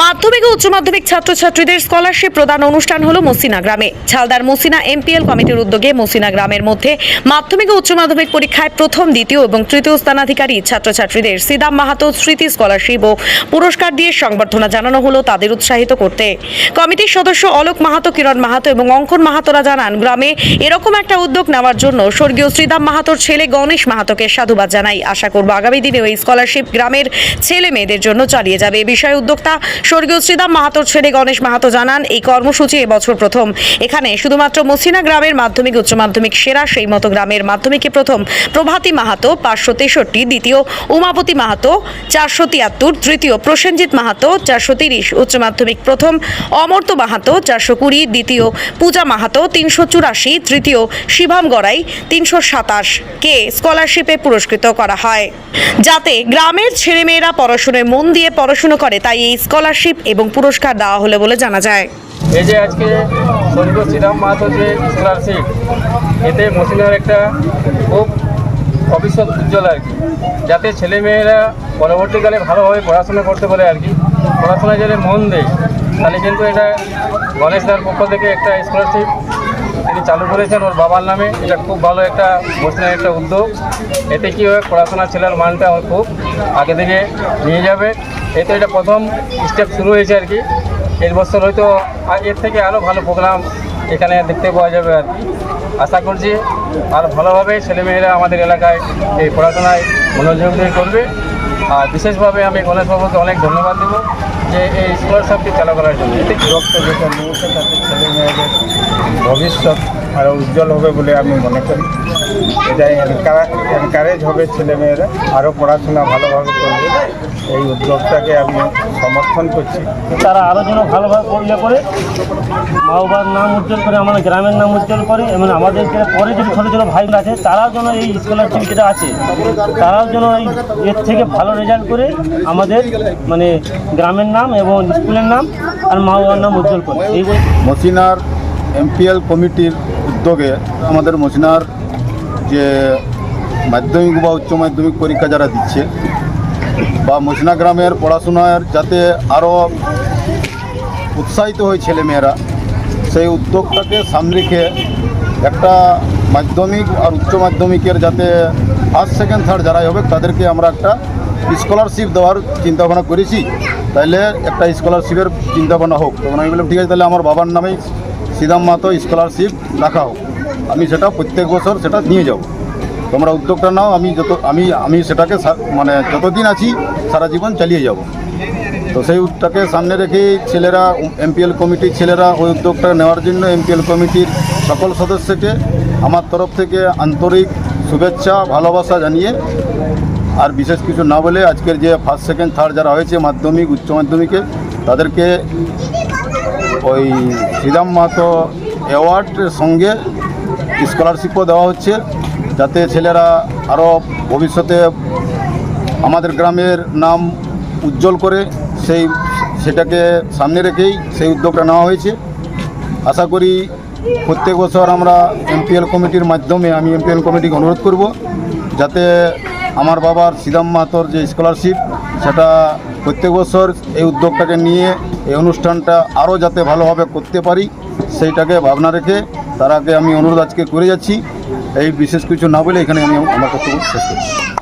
মাধ্যমিক ও উচ্চ মাধ্যমিক ছাত্রছাত্রীদের স্কলারশিপ প্রদান অনুষ্ঠান হলো মসিনা গ্রামে। ছালদার মসিনা এমপিএল কমিটির উদ্যোগে মসিনা গ্রামের মধ্যে মাধ্যমিক ও উচ্চ মাধ্যমিক পরীক্ষায় প্রথম, দ্বিতীয় এবং তৃতীয় স্থানাধিকারী ছাত্রছাত্রীদের সিদাম মাহাতো স্মৃতি স্কলারশিপ ও পুরস্কার দিয়ে সংবর্ধনা জানানো হলো তাদের উৎসাহিত করতে। কমিটির সদস্য অলোক মাহাতো, কিরণ মাহাতো এবং অঙ্কন মাহাতোরা জানান, গ্রামে এরকম একটা উদ্যোগ নেওয়ার জন্য স্বর্গীয় শ্রীদাম মাহাতোর ছেলে গণেশ মাহাতোকে সাধুবাদ জানাই। আশা করব আগামী দিনে ওই স্কলারশিপ গ্রামের ছেলে মেয়েদের জন্য চালিয়ে যাবে। এ বিষয়ে উদ্যোক্তা স্বর্গীয় শ্রীদাম মাহাতোর ছেলে গণেশ মাহাতো জানান, এই কর্মসূচি এবছর প্রথম। এখানে শুধুমাত্র মসিনা গ্রামের মাধ্যমিক, উচ্চ মাধ্যমিক সেরা সেই মতো গ্রামের মাধ্যমিকে প্রথম। প্রভাতী মাহাতো পাঁচশো তেষট্টি, দ্বিতীয় উমাপতি মাহাতো চারশো তিয়াত্তর, তৃতীয় প্রসেনজিৎ মাহাতো চারশো তিরিশ, উচ্চ মাধ্যমিক প্রথম অমর্ত মাহাতো চারশো কুড়ি, দ্বিতীয় পূজা মাহাতো তিনশো চুরাশি, তৃতীয় শিভাম গড়াই তিনশো সাতাশ কে স্কলারশিপে পুরস্কৃত করা হয়। যাতে গ্রামের ছেলেমেয়েরা পড়াশোনায় মন দিয়ে পড়াশুনো করে, তাই এই স্কলারশিপ এবং পুরস্কার দেওয়া হলো বলে জানা যায়। এই যে আজকে স্বর্গীয় শ্রীরাম মাহাতো যে স্কলারশিপ, এতে মসিনার একটা খুব ভবিষ্যৎ উজ্জ্বল আর কি। যাতে ছেলেমেয়েরা পরবর্তীকালে ভালোভাবে পড়াশোনা করতে পারে আর কি। পড়াশোনায় যাতে মন দেয়, তাহলে কিন্তু এটা গণেশ দার পক্ষ থেকে একটা স্কলারশিপ তিনি চালু করেছেন ওর বাবার নামে। এটা খুব ভালো একটা মসিনার একটা উদ্যোগ। এতে কী হবে পড়াশোনার ছেলের মানটা খুব আগে থেকে নিয়ে যাবে। এতে এটা প্রথম স্টেপ শুরু হয়েছে আর কি। এর বছর হয়তো এর থেকে আরও ভালো প্রোগ্রাম এখানে দেখতে পাওয়া যাবে আর কি। আশা করছি আর ভালোভাবে ছেলেমেয়েরা আমাদের এলাকায় এই পড়াশোনায় মনোযোগ দিয়ে করবে। আর বিশেষভাবে আমি গণেশ বাবুকে অনেক ধন্যবাদ দেবো যে এই স্কলারশিপটি চালু করার জন্য। এতে কি রক্ত যেটা নিয়েছে তাতে ছেলে ভবিষ্যৎ আরও উজ্জ্বল হবে বলে আমি মনে করি। এটা এনকারেজ হবে ছেলেমেয়েরা। আরও পড়াশোনা ভালোভাবে করবে। এই উদ্যোগটাকে আমি সমর্থন করছি। তারা আরও যেন ভালোভাবে পড়লে করে। মা বাবার নাম উজ্জ্বল করে আমাদের গ্রামের নাম উজ্জ্বল করে এবং আমাদের যে পরে যে ছোটো ছোটো ভাই আছে তারাও যেন এই স্কলারশিপ যেটা আছে তারাও যেন এই এর থেকে ভালো রেজাল্ট করে আমাদের মানে গ্রামের নাম এবং স্কুলের নাম আর মা বাবার নাম উজ্জ্বল করে। এই মসিনার এমপিএল কমিটির উদ্যোগে আমাদের মসিনার যে মাধ্যমিক বা উচ্চ মাধ্যমিক পরীক্ষা যারা দিচ্ছে বা মসিনা গ্রামের পড়াশোনার যাতে আরও উৎসাহিত হয় ছেলেমেয়েরা সেই উদ্যোগটাকে সামনে রেখে একটা মাধ্যমিক আর উচ্চ মাধ্যমিকের যাতে ফার্স্ট সেকেন্ড থার্ড যারাই হবে, তাদেরকে আমরা একটা স্কলারশিপ দেওয়ার চিন্তাভাবনা করেছি। তাইলে একটা স্কলারশিপের চিন্তাভাবনা হোক। তখন আমি বললাম, ঠিক আছে, তাহলে আমার বাবার নামেই শ্রীরাম মাতো স্কলারশিপ রাখা হোক। আমি সেটা প্রত্যেক বছর সেটা নিয়ে যাব। তোমরা উদ্যোগটা নাও, আমি যত আমি আমি সেটাকে মানে যতদিন আছি, সারা জীবন চালিয়ে যাব। তো সেই উদ্যোগটাকে সামনে রেখেই ছেলেরা, এমপিএল কমিটির ছেলেরা ওই উদ্যোগটা নেওয়ার জন্য এমপিএল কমিটির সকল সদস্যকে আমার তরফ থেকে আন্তরিক শুভেচ্ছা, ভালোবাসা জানিয়ে, আর বিশেষ কিছু না বলে আজকের যে ফার্স্ট সেকেন্ড থার্ড যারা হয়েছে মাধ্যমিক, উচ্চ মাধ্যমিকে, তাদেরকে ওই শ্রীরাম মাহাতো অ্যাওয়ার্ডের সঙ্গে স্কলারশিপও দেওয়া হচ্ছে। যাতে ছেলেরা আরও ভবিষ্যতে আমাদের গ্রামের নাম উজ্জ্বল করে সেই সেটাকে সামনে রেখেই সেই উদ্যোগটা নেওয়া হয়েছে। আশা করি প্রত্যেক বছর আমরা এমপিএল কমিটির মাধ্যমে আমি এমপিএল কমিটিকে অনুরোধ করব যাতে আমার বাবার সিদাম মাহাতোর যে স্কলারশিপ সেটা প্রত্যেক বছর এই উদ্যোগটাকে নিয়ে এই অনুষ্ঠানটা আরও যাতে ভালোভাবে করতে পারি, সেইটাকে ভাবনা রেখে তারাকে আমি অনুরোধ আজকে করে যাচ্ছি। এই বিশেষ কিছু না বলে এখানে আমি আমার বক্তব্য শেষ করছি।